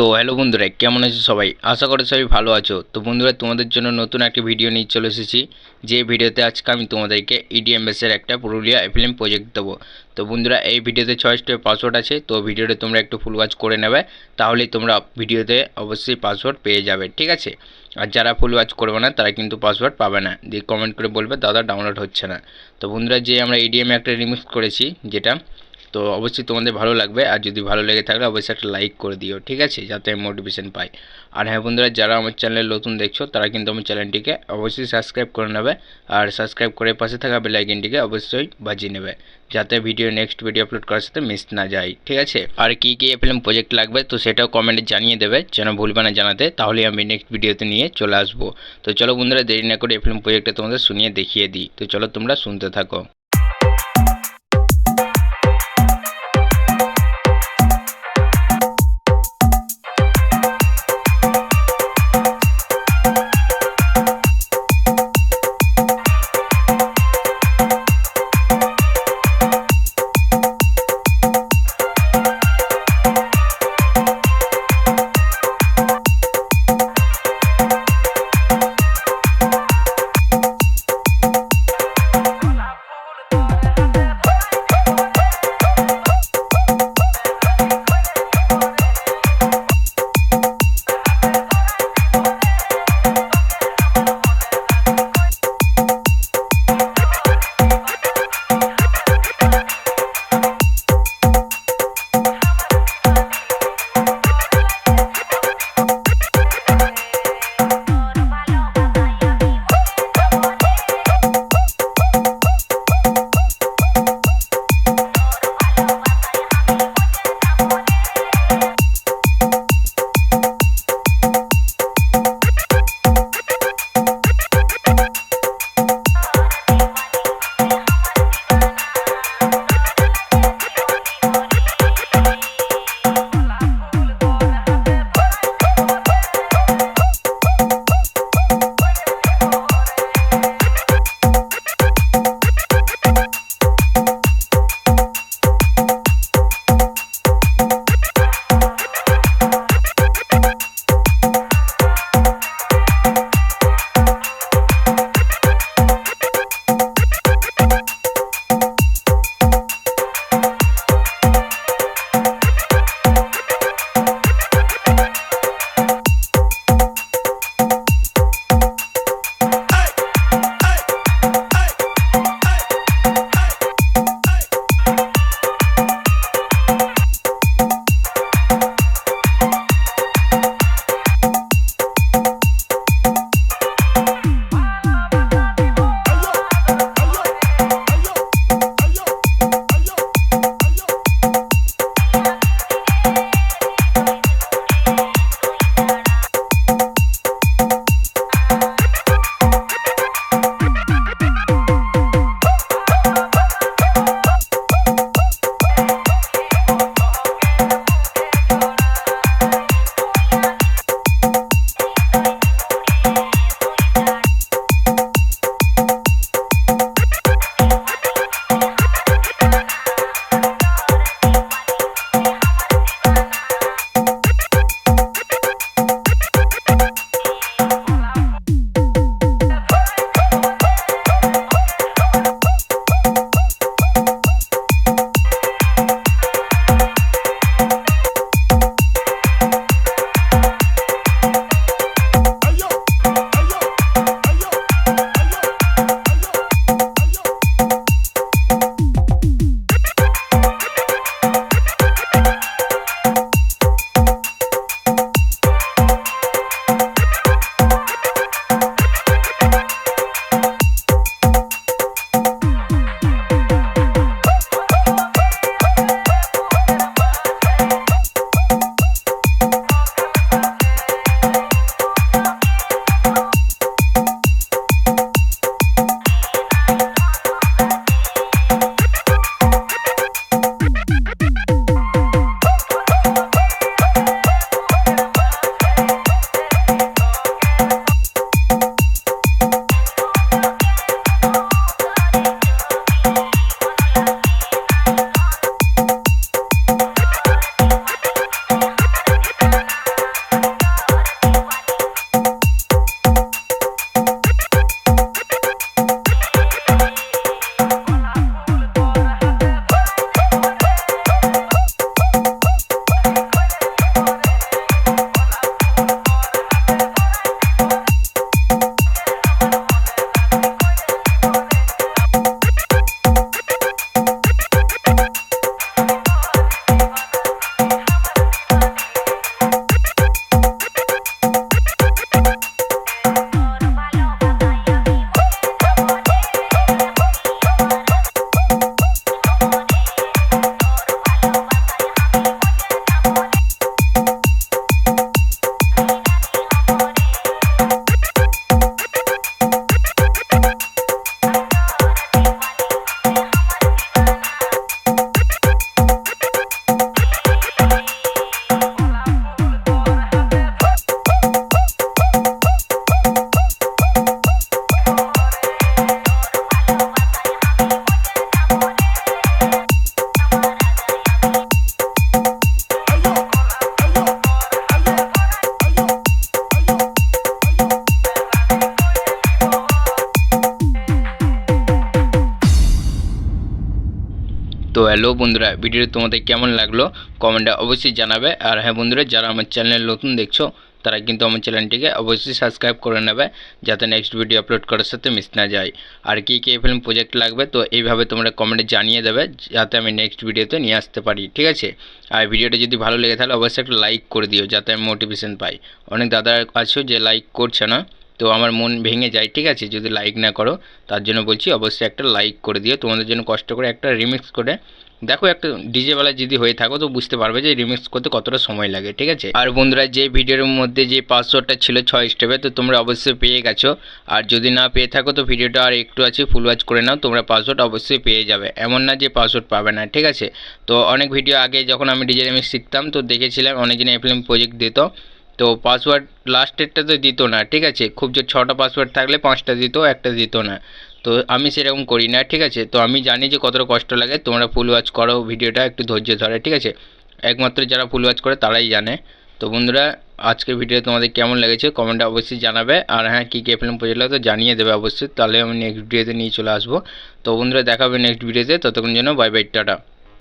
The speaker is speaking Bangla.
তো হ্যালো বন্ধুরা, কেমন আছো সবাই? আশা করি সবাই ভালো আছো। তো বন্ধুরা, তোমাদের জন্য নতুন একটা ভিডিও নিয়ে চলে এসেছি। যে ভিডিওতে আজকে আমি তোমাদেরকে E ইডিএম একটা পুরুলিয়া এফিলিম প্রজেক্ট দেবো। তো বন্ধুরা, এই ভিডিওতে ছয় স্টেপ পাসওয়ার্ড আছে। তো ভিডিওটা তোমরা একটু ফুল ওয়াচ করে নেবে। তাহলেই তোমরা ভিডিওতে অবশ্যই পাসওয়ার্ড পেয়ে যাবে, ঠিক আছে? আর যারা ফুল ওয়াচ করবে না, তারা কিন্তু পাসওয়ার্ড পাবে না। দিয়ে কমেন্ট করে বলবে, দাদা ডাউনলোড হচ্ছে না। তো বন্ধুরা, যে আমরা ইডিএম একটা রিমিক্স করেছি, যেটা তো অবশ্যই তোমাদের ভালো লাগবে। আর যদি ভালো লেগে থাকলে অবশ্যই একটা লাইক করে দিও, ঠিক আছে? যাতে আমি মোটিভেশন পাই। আর হ্যাঁ বন্ধুরা, যারা আমার চ্যানেল নতুন দেখছ, তারা কিন্তু আমার চ্যানেলটিকে অবশ্যই সাবস্ক্রাইব করে নেবে। আর সাবস্ক্রাইব করে পাশে থাকা বেল আইকনটিকে অবশ্যই বাজিয়ে নেবে, যাতে ভিডিও নেক্সট ভিডিও আপলোড করার সাথে মিস না যায়, ঠিক আছে? আর কী কী এফিল্ম প্রজেক্ট লাগবে, তো সেটাও কমেন্টে জানিয়ে দেবে। যেন ভুলবে না জানাতে তাহলে আমি নেক্সট ভিডিওতে নিয়ে চলে আসব। তো চলো বন্ধুরা, দেরি না করে এফিল্ম প্রজেক্টটা তোমাদের শুনিয়ে দেখিয়ে দিই। তো চলো তোমরা শুনতে থাকো। হ্যালো বন্ধুরা, ভিডিওটি তোমাদের কেমন লাগল কমেন্টে অবশ্যই জানাবে। আর হ্যাঁ বন্ধুরা, যারা আমার চ্যানেল নতুন দেখছ, তারা কিন্তু আমার চ্যানেলটিকে অবশ্যই সাবস্ক্রাইব করে নেবে, যাতে নেক্সট ভিডিও আপলোড করার সাথে মিস না যায়। আর কী কী ফিল্ম প্রজেক্ট লাগবে, তো এইভাবে তোমরা কমেন্টে জানিয়ে দেবে, যাতে আমি নেক্সট ভিডিওতে নিয়ে আসতে পারি, ঠিক আছে? আর ভিডিওটা যদি ভালো লেগে তাহলে অবশ্যই একটা লাইক করে দিও, যাতে আমি মোটিভেশন পাই। অনেক দাদা আছো যে লাইক করছে না, তো আমার মন ভেঙে যায়, ঠিক আছে? যদি লাইক না করো, তার জন্য বলছি, অবশ্যই একটা লাইক করে দিও। তোমাদের জন্য কষ্ট করে একটা রিমিক্স করে দেখো একটা ডিজে বেলা যদি হয়ে থাকো তো বুঝতে পারবে যে রিমিক্স করতে কতটা সময় লাগে, ঠিক আছে? আর বন্ধুরা, যে ভিডিওর মধ্যে যে পাসওয়ার্ডটা ছিল ছয় স্টেপে তো তোমরা অবশ্যই পেয়ে গেছো। আর যদি না পেয়ে থাকো, তো ভিডিওটা আর একটু আছে ফুল ওয়াচ করে নাও, তোমরা পাসওয়ার্ড অবশ্যই পেয়ে যাবে। এমন না যে পাসওয়ার্ড পাবে না, ঠিক আছে? তো অনেক ভিডিও আগে যখন আমি ডিজে রিমিক্স শিখতাম, তো দেখেছিলাম অনেক অনেকদিন এফিল্ম প্রজেক্ট দিত। তো পাসওয়ার্ড লাস্টেরটা তো দিত না, ঠিক আছে? খুব যে ছটা পাসওয়ার্ড থাকলে পাঁচটা দিত, একটা দিত না। তো আমি সেরকম করি না, ঠিক আছে? তো আমি জানি যে কতটা কষ্ট লাগে, তোমরা ফুল ওয়াচ করো ভিডিওটা, একটু ধৈর্য ধরে, ঠিক আছে? একমাত্র যারা ফুল ওয়াচ করে তারাই জানে। তো বন্ধুরা, আজকের ভিডিও তোমাদের কেমন লেগেছে কমেন্টে অবশ্যই জানাবে, আর হ্যাঁ কী কী ফিল্ম লাগে তো জানিয়ে দেবে অবশ্যই, তাহলে আমি নেক্সট ভিডিওতে নিয়ে চলে আসব। তো বন্ধুরা, দেখাবে নেক্সট ভিডিওতে ততক্ষণ জন্য বাই বাই টাটা।